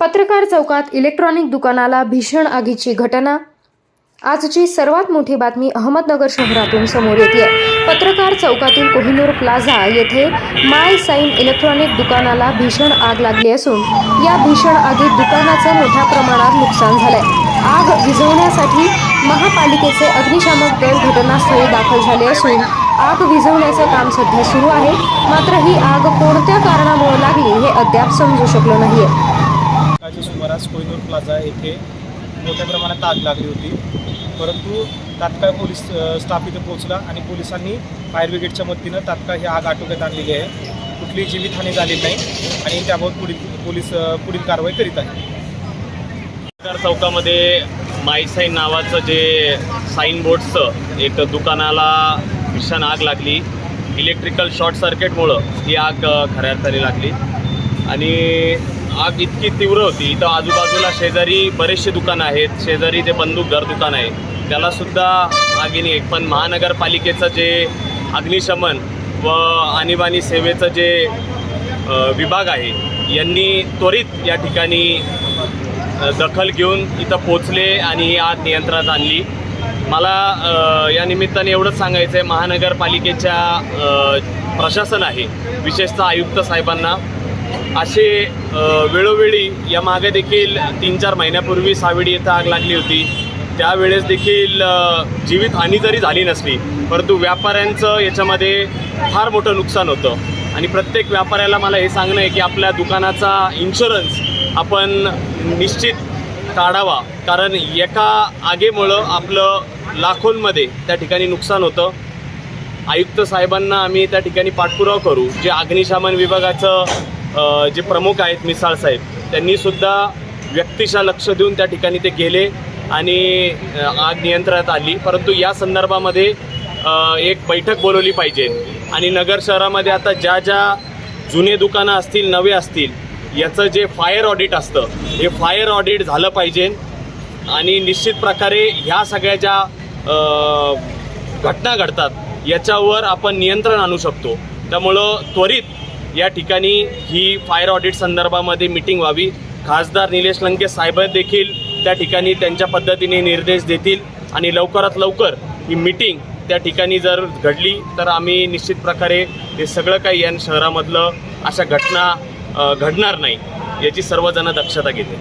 पत्रकार चौकात इलेक्ट्रॉनिक दुकानाला भीषण आगीची घटना. आजची सर्वात मोठी बातमी अहमदनगर शहरातून समोर येते पत्रकार चौकातील कोहिनूर प्लाझा येथे माय साईन इलेक्ट्रॉनिक दुकानाला भीषण आग लागली असून या भीषण आगीत दुकानाचं मोठ्या प्रमाणात नुकसान झालंय. आग विझवण्यासाठी महापालिकेचे अग्निशामक दल घटनास्थळी दाखल झाले असून आग विझवण्याचं काम सध्या सुरू आहे. मात्र ही आग कोणत्या कारणामुळे लागली हे अद्याप समजू शकलं नाहीये. सुमारास कोहिनूर प्लाझा येथे मोठ्या प्रमाणात आग लागली होती. परंतु तात्काळ पोलीस स्टाफ इथे पोहोचला आणि पोलिसांनी फायर ब्रिगेडच्या मदतीनं तात्काळ ही आग आटोक्यात आणलेली आहे. कुठलीही जीवितहानी झाली नाही आणि त्याबाबत पुढील पोलीस पुढील कारवाई करीत आहे चौकामध्ये मायसाईन नावाचं जे साईन बोर्डचं एक दुकानाला भीषण आग लागली. इलेक्ट्रिकल शॉर्ट सर्किटमुळं ही आग खऱ्या अर्थाने लागली. आणि आग इतकी तीव्र होती. इथं आजूबाजूला शेजारी बरेचसे दुकानं आहेत. शेजारी जे बंदूकदार दुकान आहे त्यालासुद्धा आगीने एक पण महानगरपालिकेचं जे अग्निशमन व आणीबाणी सेवेचं जे विभाग आहे यांनी त्वरित या ठिकाणी दखल घेऊन इथं पोचले आणि ही आग नियंत्रणात आणली. मला या निमित्ताने एवढंच सांगायचं आहे महानगरपालिकेच्या प्रशासन आहे विशेषतः आयुक्त साहेबांना असे वेळोवेळी या मागे देखील तीन चार महिन्यापूर्वी सावेडी येथे आग लागली होती. त्यावेळेस देखील जीवितहानी जरी झाली नसली परंतु व्यापाऱ्यांचं याच्यामध्ये फार मोठं नुकसान होतं. आणि प्रत्येक व्यापाऱ्याला मला हे सांगणं आहे की आपल्या दुकानाचा इन्शुरन्स आपण निश्चित काढावा कारण एका आगेमुळं आपलं लाखोंमध्ये त्या ठिकाणी नुकसान होतं. आयुक्त साहेबांना आम्ही त्या ठिकाणी पाठपुरावा करू. जे अग्निशमन विभागाचं जे प्रमुख आहेत मिसाळ साहेब त्यांनीसुद्धा व्यक्तिशा लक्ष देऊन त्या ठिकाणी ते गेले आणि आग नियंत्रणात आली. परंतु या संदर्भामध्ये एक बैठक बोलवली पाहिजे. आणि नगर शहरामध्ये आता ज्या ज्या जुने दुकानं असतील नवे असतील याचं जे फायर ऑडिट असतं हे फायर ऑडिट झालं पाहिजे. आणि निश्चित प्रकारे ह्या सगळ्या ज्या घटना घडतात याच्यावर आपण नियंत्रण आणू शकतो. त्यामुळं त्वरित या ठिकाणी ही फायर ऑडिट संदर्भामध्ये मिटिंग व्हावी. खासदार निलेश लंके साहेब देखील त्या ठिकाणी त्यांच्या पद्धतीने निर्देश देतील आणि लवकरात लवकर ही मिटिंग त्या ठिकाणी जर घडली तर आम्ही निश्चित प्रकारे हे सगळं काही या शहरामधलं अशा घटना घडणार नाही याची सर्वजण दक्षता घेते